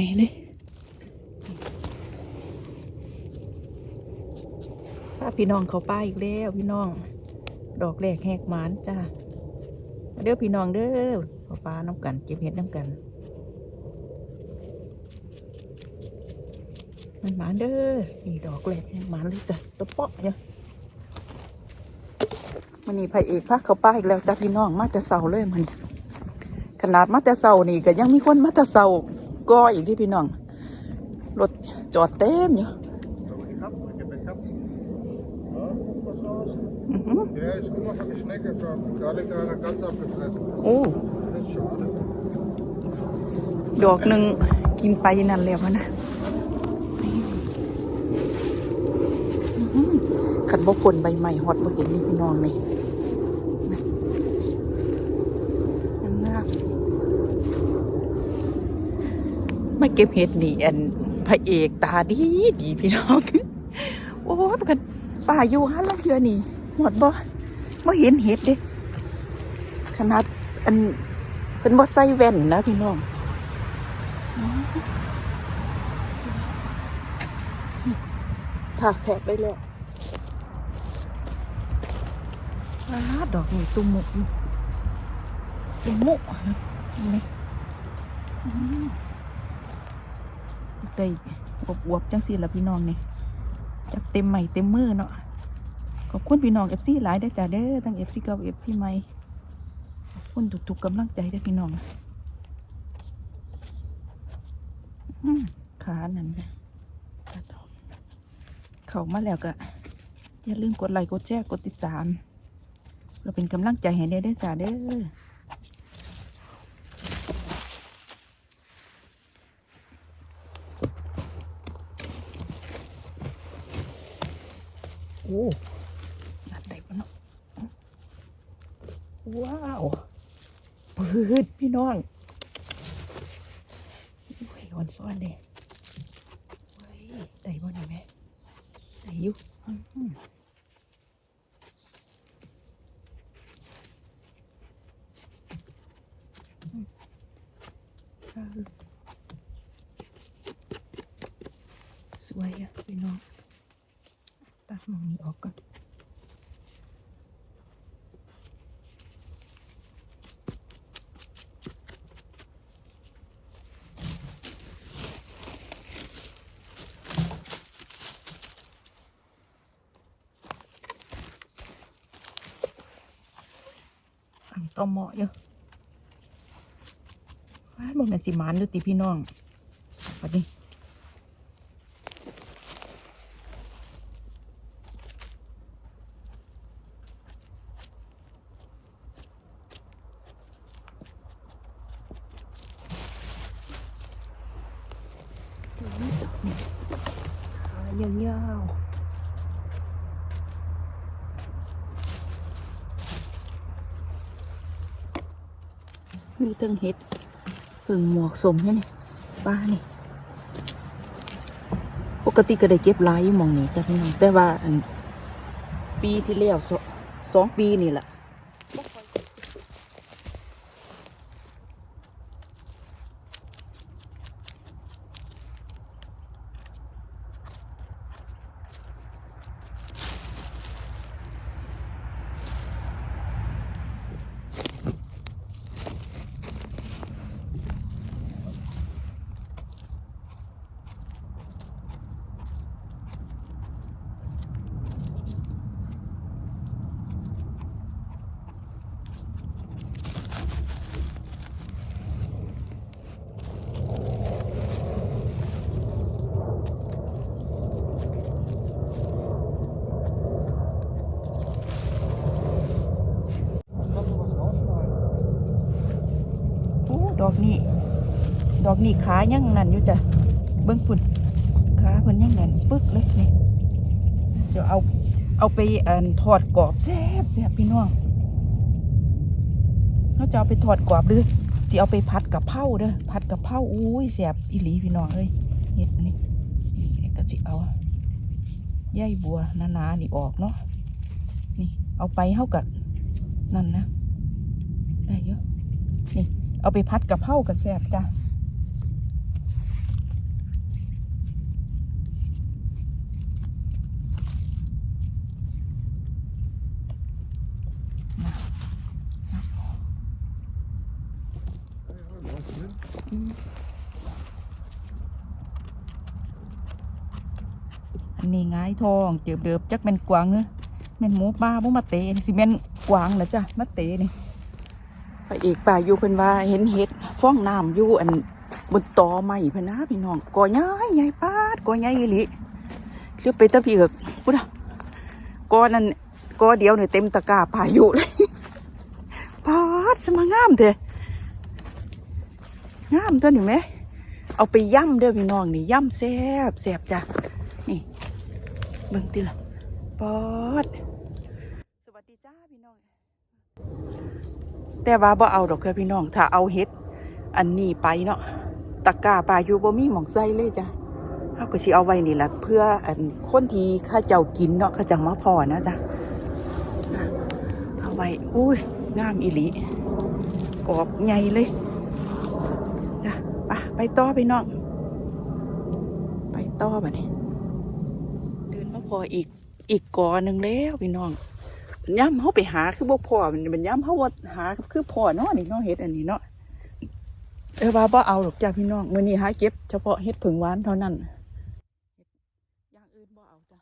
ญ่เลยพาพี่น้องเขาป้าอีกแล้วพี่น้อง ดอกแรกแหกหมานจ้าเด้อพี่น้องเด้อเขาป้าน้ำกันเก็บเห็ดน้ำกัน มันหมานเด้อนี่ดอกแรกแหกหมานเลยจ้ะตะเปาะเนี่ยมันนี่พระเอกพาเขาป้าอีกแล้วจ้าพี่น้องมาแต่เสาเลยมันขนาดมาแต่เสานี่ก็ยังมีคนมาแต่เสา ก็อีกที่พี่น้อง รถจอดเต็มอยู่ Sorry, grap, ik heb een grap. Oh, was raus. อื้อหือ Ja, ist gemacht, habe ich Schnecke schon. Gerade gerade ganz abgefressen. โอ้ Das ist schade. ดอกหนึ่งกินไปนั่นแล้วนะนี่อื้อหือขันบกคนใบใหม่ฮอดบ่เห็นนี่พี่น้องนี่นะยังงาม มาเก็บเห็ดนี่อันพระเอกตาดีดีพี่น้อง โอ้ยกันป่าอยู่ฮะลังเทือนี่ หมดบ่บ่เห็นเห็ดเด้ขนาดอันเป็นบ่ใส่แว่นนะพี่น้องถากแถบไปแล้วอ้าดอกนี่ตุ่มหมกนี่ตุ่มหมกเห็นไหมอืม ได้อบอวบๆจังสิละพี่น้องนี่จับเต็มใหม่เต็มมือเนาะขอบคุณพี่น้องเอฟซีหลายได้จ้าเด้อทั้งเอฟซีเก่าเอฟซีใหม่ขอบคุณทุกๆกำลังใจเด้พี่น้องขานั่นนะเข้ามาแล้วก็อย่าลืมกดไลค์กดแชร์กดติดตาม เราเป็นกำลังใจให้ได้ได้จ้าเด้อ โอ้หนัดได้ปะเนาะว้าวปืดพี่น้องโอ้ยอ่อนซ้อนเด้เฮ้ยได้บ่นี่แม่ใส่อยู่อื้อหือเออสวยอะพี่น้อง มองนี้ออกก่อนต่อเหมาะอยู่ว้ายบ่แม่นสิมานดูติพี่น้องปัดนี้ ยาวๆมีเตั้งเห็ดเพิ่งหมวกสมให้นี่ป้านี่ ปกติก็ได้เก็บลายอยู่หมองนี้จ้ะพี่น้องแต่ว่าอันปีที่แล้วสองปีนี่แหละโอ้ดอกนี้ ดอก นี้ขายังนั่นอยู่จ้ะเบิ้งพุ่นขาเพิ่นยังนั่นปึ๊กเลยนี่จะเอาเอาไปอันทอดกรอบแซ่บแซ่บพี่น้องเขาจะเอาไปทอดกรอบหรือสิเอาไปผัดกับเพราเด้อผัดกับเพราอุ้ยแซ่บอีหลีพี่น้องเอ้ยเฮ็ดนี่นี่ก็สิเอาใยบัวหนาๆนี่ออกเนาะนี่เอาไปเฮากับนั่นนะได้เยอะนี่เอาไปพัดกับเผากับแซ่บจ้ะ ม อันนี้ง่ายทองเจือบเดือบจักแม่นกวางเนอะแม่นหมูป่าบ่มาเตะนี่สิแม่นกวางเหรอจ้ะมาเตะนี่พระเอกป่าอยู่เพิ่นว่าเห็นเห็ดฟ้องน้ำอยู่อันบนตอไม้เพิ่นนะพี่น้องก่อใหญ่ใหญ่ปาดก่อใหญ่อีหลีเรียกไปตะพีเอกพุทธะก่อนั้นก่อเดียวเนี่ยเต็มตะกร้าป่าอยู่เลยปาดสมางามเถอะ งามตัวนี่ไหม เอาไปย่ำเด้อพี่น้องนี่ย่ำแซ่บแซ่บจ้ะ นี่เบิ่งติละปอด สวัสดีจ้าพี่น้อง แต่ว่าบ่เอาดอกค่ะพี่น้อง ถ้าเอาเฮ็ด อันนี้ไปเนาะ ตะกร้าปลาอยู่บ่มีหมองใส่เลยจ้ะเฮาก็สิเอาไว้นี่ละเพื่ออันคนที่ข้าเจ้ากินเนาะเขาจังมาพอนะจ้ะเอาไว้ อุ้ย งามอีหลีกรอบใหญ่เลย ไปต่อพี่น้อง ไปต่อมาเนี้เดินมาพออีกอีกกอหนึ่งแล้วพี่น้องย่ำเขาไปหาคือบ่พอมันมันย่ำเขาว่าหาคือพอเนาะนี่เนาะเห็ดอันนี้เนาะเออว่าบ่เอาหรอกจ้าพี่น้องมื่อนี้หาเก็บเฉพาะเห็ดผึ่งหวานเท่านั้นอย่างอื่นบ่เอาจ้ะ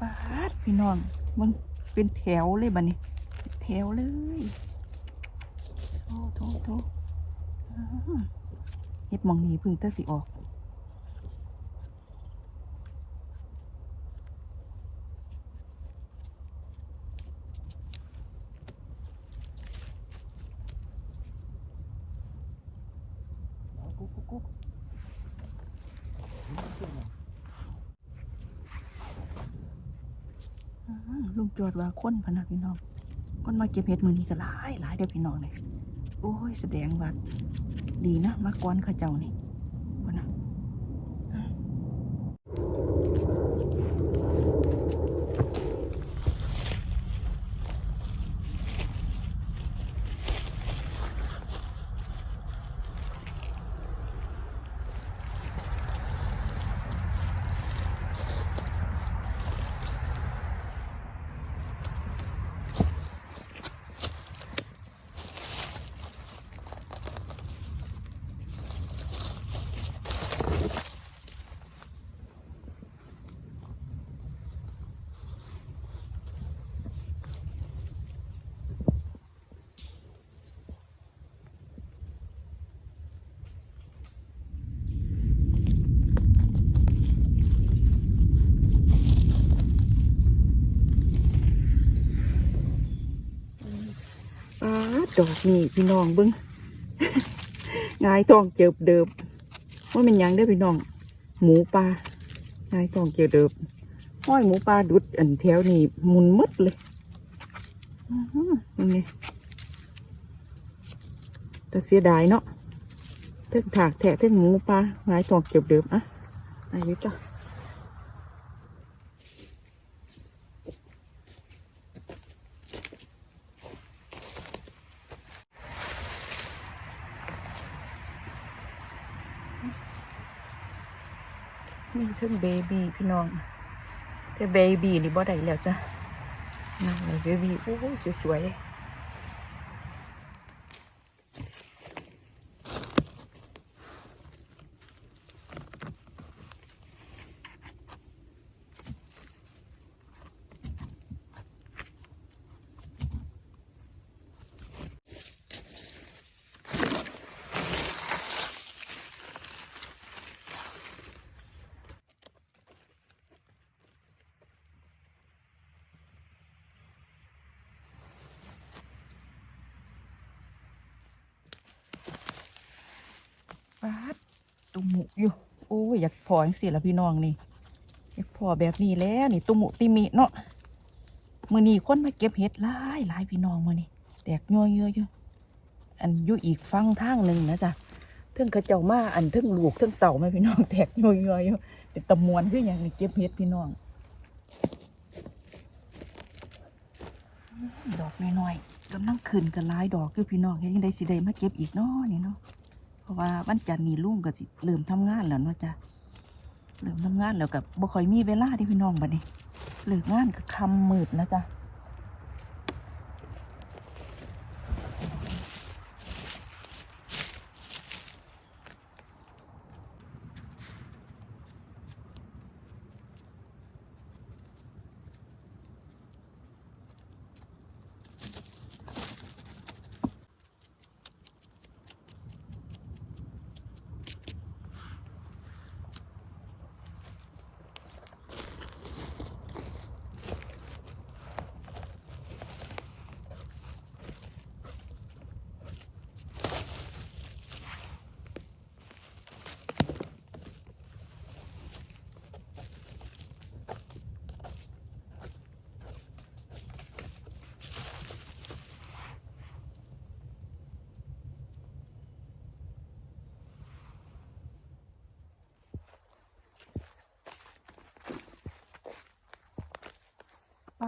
ปาด พี่น้องมันเป็นแถวเลยบัดนี้แถวเลยโทโทโทอ่าเฮ็ดมองนี้พึ่งตะสิออกกุ๊กกุ๊กกุ๊กอ่า ลุงจวดว่าคนพนักพี่น้อง คนมาเก็บเห็ดมือนี้ก็หลายหลายเดียวพี่น้องเลยโอ้ยแสดงว่าดีนะมาก้อนข้าเจ้านี่นะอ่าอ่า ดอกนี่พี่น้องเบิ้งงายทองเจิบเดิบว่าเป็นยังได้พี่น้อง หมูปลางายทองเจิบเดิบห้อยหมูปลาดุดอันแถวนี่มุนหมดเลยอื้อหือยังไงแต่เสียดายเนาะเทึงถากแทะเทึงหมูปลางายทองเจิบเดิบอะอายุจ้ะนี่ เทึงเบบีพี่น้องแต่เบบีนี่บ่ได้แล้วจ้ะนั่งเลยเบบีโอ้ยสวยๆ ปาด ตุ่มหมุอยู่โอ้ยอยากพอจังเสิละพี่น้องนี่อยากพอแบบนี้แล้วนี่ตุ่มหมุติมิเนาะมือนี้คนมาเก็บเห็ดหลายหลายพี่น้องมือนี้แตกย่อยๆอยู่อันอยู่อีกฟังทางหนึ่งนะจ๊ะเทิงเขาเจ้ามาอันเทิงลูกเทิงเต่าแม่พี่น้องแตกย่อยๆอยู่เป็นตะมวนคืออย่างนี้เก็บเห็ดพี่น้องดอกน้อยๆกำลังขึ้นกันหลายดอกคือพี่น้องยังได้สิได้มาเก็บอีกเนาะนี่เนาะ ราะว่าวันจันทร์นี่ลุงก็สิเริ่มทำงานแล้วเนาะจ้ะเริ่มทำงานแล้วกับบ่ค่อยมีเวลาที่พี่น้องบัดนี้เลิกงานก็ค่ำมืดนะจ๊ะ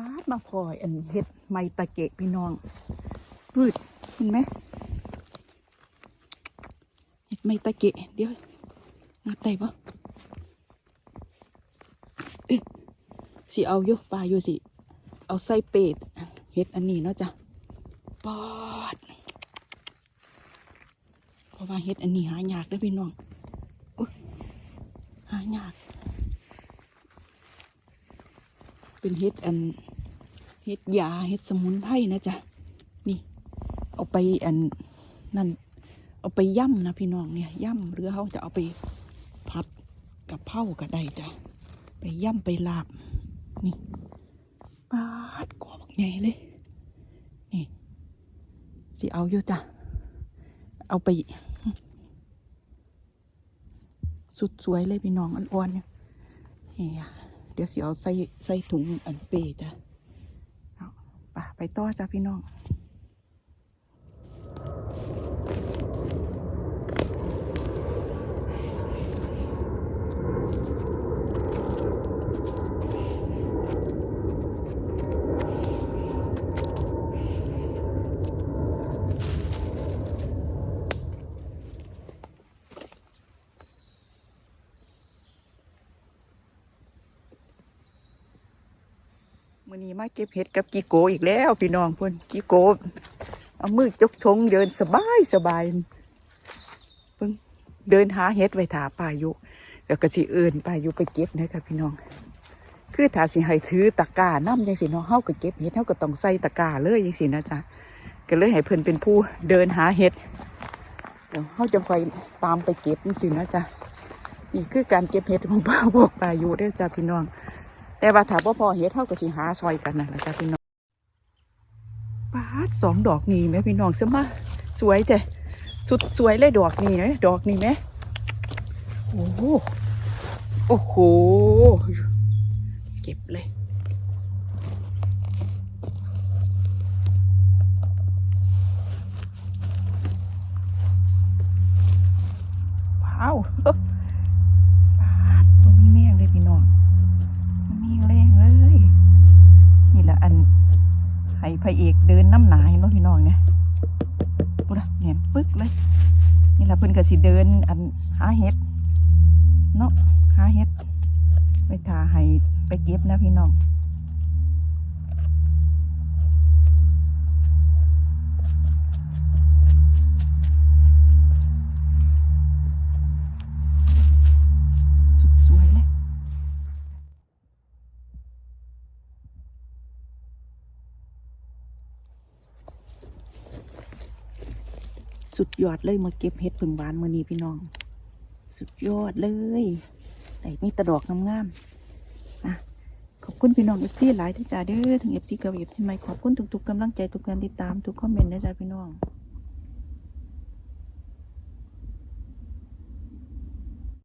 ป๊าดมาพลอยอันเฮ็ดไมตะเกะพี่น้องพืดเห็นไหมเฮ็ดไมตะเกะเดี๋ยวนัดได้ปะสิเอาอยู่ปลาอยู่สิ เอาใส่เป็ดเฮ็ดอันนี้เนาะจ้ะปอดเพราะว่าเฮ็ดอันนี้หายากด้อพี่น้องหายาก เป็นเฮ็ดอัน เฮ็ดยาเฮ็ดสมุนไพรนะจ๊ะนี่ เอาไปอันนั่นเอาไปย่ำนะพี่น้องเนี่ยย่ำหรือเขาจะเอาไปผัดกับเผาก็ได้จ้ะไปย่ำไปลาบ นี่ปาดกอบักใหญ่เลย นี่สิเอาอยู่จ้ะเอาไป สุดสวยเลยพี่น้องอ่อนๆเนี่ยเดี๋ยวสิเอาใส่ใส่ถุงอันเปจ้ะ ไปต่อจ้าพี่น้อง มาเก็บเห็ดกับกีโกอีกแล้ว พี่น้องเพื่อนกีโกเอามือจกทงเดินสบายสบายเพิ่งเดินหาเห็ดไว้ถาป่ายู่แล้วก็สิเอินป่ายู่ไปเก็บนะครับพี่น้อง คือถาสิให้ถือตะกร้าน้ำยังสิเนาะเฮาก็เก็บเห็ดเฮาก็ต้องใส่ตะกร้าเลยยังสินะจ๊ะก็เลยให้เพิ่นเป็นผู้เดินหาเห็ดเดี๋ยวเฮาจะคอยตามไปเก็บยังสินะจ๊ะนี่คือการเก็บเห็ดของป้าบอกป่ายู่เด้อจ้ะพี่น้อง แต่ว่าถ้าบ่พอเฮ็ดเท่ากับสิหาซอยกันนั่ะจ้ะพี่น้องปาดสองดอกนี่แม่พี่น้องซะมาสวยแต่สุดสวยเลยดอกนี่ไหมดอกนี่ไหมโอ้โหโอ้โห เก็บเลย ให้พระเอกเดินน้ำหนาเห็นบ่พี่น้องเนี่ยปุ๊ดเนี่ยปึ๊กเลย นี่ละเพิ่นก็สิเดินอันหาเห็ดเนาะหาเห็ดไปทาให้ไปเก็บนะพี่น้อง สุดสวยเลย สุดยอดเลยมาเก็บเห็ดผึ่งหวานมือนี้พี่น้อง สุดยอดเลยแต่มีตะดอกงามๆนะขอบคุณพี่น้องเอฟซีหลายที่จ่าเด้อถึงเอฟซีกับเอฟซีใหม่ขอบคุณทุกๆกำลังใจทุกการติดตามทุกคอมเมนต์นะจ๊ะพี่น้อง